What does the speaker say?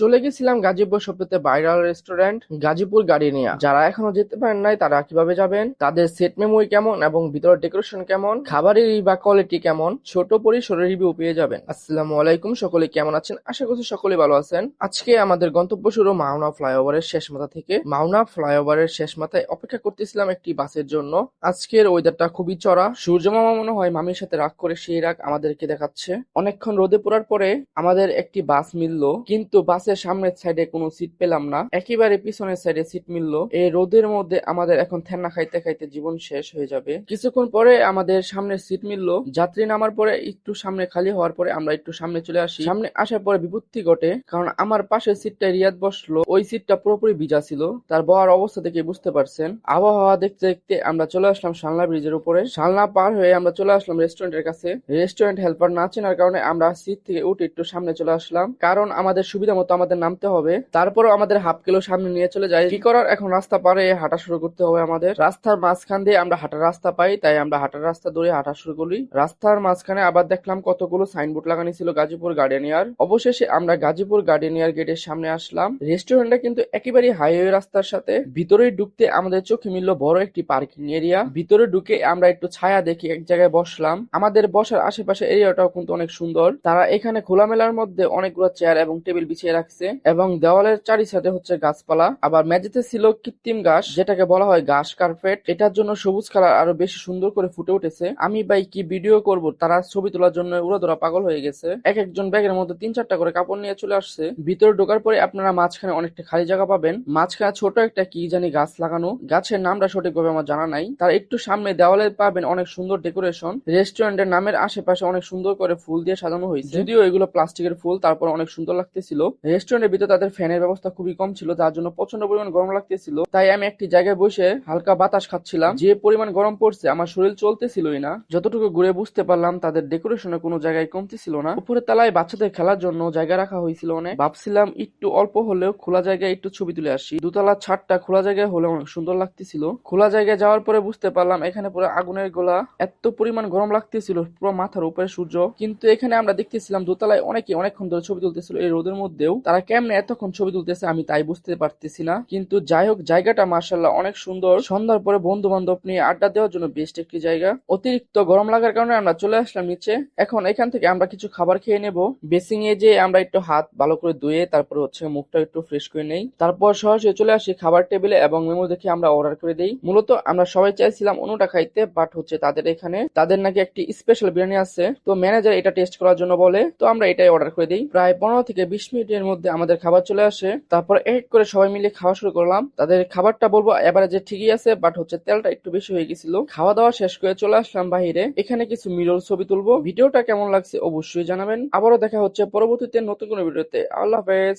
চলে গেছিলাম গাজীপুর সবচেয়ে ভাইরাল রেস্টুরেন্ট গাজীপুর গার্ডেনিয়া যারা এখনও যেতে পারেন নাই, তারা কীভাবে যাবেন? তাদের সেট মেমোরি কেমন এবং ভিতরের ডেকোরেশন কেমন? খাবারের বা কোয়ালিটি কেমন? ছোট পরিসরে রিভিউ পেয়ে যাবেন। আসসালামু আলাইকুম, সকলে কেমন আছেন? আশা করছি সকলে ভালো আছেন। আজকে আমাদের গন্তব্য শুরু মাওনা ফ্লাইওভারের শেষ মাথা থেকে। মাওনা ফ্লাইওভারের শেষ মাথায় অপেক্ষা করতেছিলাম একটি বাসের জন্য। আজকের ওয়েদারটা খুবই চড়া। সূর্য মামা মনে হয় মামির সাথে রাগ করে সেই রাগ আমাদেরকে দেখাচ্ছে। অনেকক্ষণ রোদে পড়ার পরে আমাদের একটি বাস মিললো, কিন্তু বাসের সামনের সাইডে কোনো সিট পেলাম না। একেবারে পিছনের সাইডে সিট মিললো। এই রোদের মধ্যে আমাদের এখন ঠেন্না খাইতে খাইতে জীবন শেষ হয়ে যাবে। কিছুক্ষণ পরে আমাদের সামনে সিট মিললো। যাত্রী নামার পরে একটু সামনে খালি হওয়ার পরে আমরা একটু সামনে চলে আসি। সামনে আসার পরে বিপত্তি ঘটে, কারণ আমার পাশের সিটটা রিয়াদ বসল। ওই সিটটা পুরোপুরি ভিজা ছিল। তার বহার অবস্থা দেখে বুঝতে পারছেন। আবহাওয়া দেখতে দেখতে আমরা চলে আসলাম শালনা ব্রিজের উপরে। শালনা পার হয়ে আমরা চলে আসলাম রেস্টুরেন্টের কাছে। রেস্টুরেন্ট হেল্পার না চেনার কারণে আমরা সিট থেকে উঠে একটু সামনে চলে আসলাম। কারণ আমাদের সুবিধা মতো আমাদের নামতে হবে। তারপরও আমাদের হাফ কিলো সামনে নিয়ে চলে যায়। কি করার? এখন রাস্তা পারে হাঁটা শুরু করতে হবে আমাদের। রাস্তার মাঝখান দিয়ে আমরা হাঁটার রাস্তা পাই, তাই আমরা হাঁটার রাস্তা ধরে হাঁটা শুরু করি। রাস্তার মাঝখানে আবার দেখলাম কতগুলো সাইনবোর্ড লাগানো ছিল গাজীপুর গার্ডেনিয়ার। অবশেষে আমরা গাজীপুর গার্ডেনিয়ার গেটের সামনে আসলাম। রেস্টুরেন্টটা কিন্তু একেবারে হাইওয়ে রাস্তার সাথে। ভিতরে ঢুকতে আমাদের চোখে মিলল বড় একটি পার্কিং এরিয়া। ভিতরে ঢুকে আমরা একটু ছায়া দেখি এক জায়গায় বসলাম। আমাদের বসার আশেপাশে এরিয়াটাও কিন্তু অনেক সুন্দর। তারা এখানে খোলামেলার মধ্যে অনেকগুলো চেয়ার এবং টেবিল বিছিয়ে রাখছে এবং দেওয়ালের চারি সাইডে হচ্ছে গাছপালা। আবার মেঝেতে ছিল কৃত্রিম ঘাস, যেটাকে বলা হয় ঘাস কার্পেট। এটার জন্য সবুজ কালার আরও বেশি সুন্দর করে ফুটে উঠেছে। আমি ভাই কি ভিডিও করব? তারা ছবি তোলার জন্য উড়াদোড়া পাগল হয়ে গেছে। এক একজন ব্যাগের মধ্যে তিন চারটা করে কাপড় নিয়ে চলে আসছে। ভিতরে ঢোকার পরে আপনারা মাঝখানে অনেকটা খালি জায়গা পাবেন। মাঝখানে ছোট একটা কি জানি গাছ লাগানো। গাছের নামটা সঠিকভাবে আমার জানা নাই। তার একটু সামনে দেওয়ালে পাবেন অনেক সুন্দর ডেকোরেশন। রেস্টুরেন্টের নামের আশেপাশে অনেক সুন্দর করে ফুল দিয়ে সাজানো হয়েছে। যদিও এগুলো প্লাস্টিকের ফুল, তারপর অনেক সুন্দর লাগতেছিল। রেস্টুরেন্টের ভিতরে তাদের ফ্যানের ব্যবস্থা খুবই কম ছিল, যার জন্য প্রচণ্ড পরিমাণ গরম লাগতেছিল। তাই আমি একটি জায়গায় বসে হালকা বাতাস খাচ্ছিলাম। যে পরিমাণ গরম পড়ছে, আমার শরীর চলতেছিলই না। যতটুকু ঘুরে বুঝতে পারলাম, তাদের ডেকোরেশনে কোনো জায়গায় কমতি ছিল না। উপরের তলায় বাচ্চাদের খেলার জন্য জায়গা রাখা হয়েছিল অনেক। ভাবছিলাম একটু অল্প হলেও খোলা জায়গায় একটু ছবি তুলে আসি। দুতলা ছাদটা খোলা জায়গায় হলে অনেক সুন্দর লাগতেছিল। খোলা জায়গায় যাওয়ার পরে বুঝতে পারলাম, এখানে পুরো আগুনের গোলা। এত পরিমাণ গরম লাগতেছিল, পুরো মাথার উপরে সূর্য। কিন্তু এখানে আমরা দেখতেছিলাম, দোতলায় অনেকে অনেকক্ষণ ধরে ছবি তুলতেছিল এই রোদের মধ্যেও। তারা কেমনে এতক্ষণ ছবি তুলতেছে আমি তাই বুঝতে পারতেছি না। কিন্তু যাই হোক, জায়গাটা মার্শাল্লাহ অনেক সুন্দর। সন্ধ্যার পরে বন্ধু বান্ধব নিয়ে আড্ডা দেওয়ার জন্য বেস্ট একটি জায়গা। অতিরিক্ত গরম লাগার কারণে আমরা চলে আসলাম নিচে। এখন এখান থেকে আমরা কিছু খাবার খেয়ে নেব। বেসিং এ যে আমরা একটু হাত ভালো করে ধুয়ে তারপর হচ্ছে মুখটা একটু ফ্রেশ করে নেই। তারপর সরাসরি চলে আসি খাবার টেবিলে এবং মেমো দেখে আমরা অর্ডার করে দিই। মূলত আমরা সবাই চাইছিলাম অনুটা খাইতে, বাট হচ্ছে তাদের এখানে, তাদের নাকি একটি স্পেশাল বিরিয়ানি আছে। তো ম্যানেজার এটা টেস্ট করার জন্য বলে, তো আমরা এটাই অর্ডার করে দিই। প্রায় পনেরো থেকে বিশ মিনিটের মধ্যে আমাদের খাবার চলে আসে। তারপর এক করে সবাই মিলে খাওয়া শুরু করলাম। তাদের খাবারটা বলব এবারে যে ঠিকই আছে বাট হচ্ছে তেলটা একটু বেশি হয়ে গেছিল। খাওয়া দাওয়া শেষ করে চলে আসলাম বাহিরে। এখানে কিছু মিরল ছবি তুলবো। ভিডিওটা কেমন লাগছে অবশ্যই জানাবেন। আবারও দেখা হচ্ছে পরবর্তীতে নতুন কোনো ভিডিওতে। আল্লাহ হাফেজ।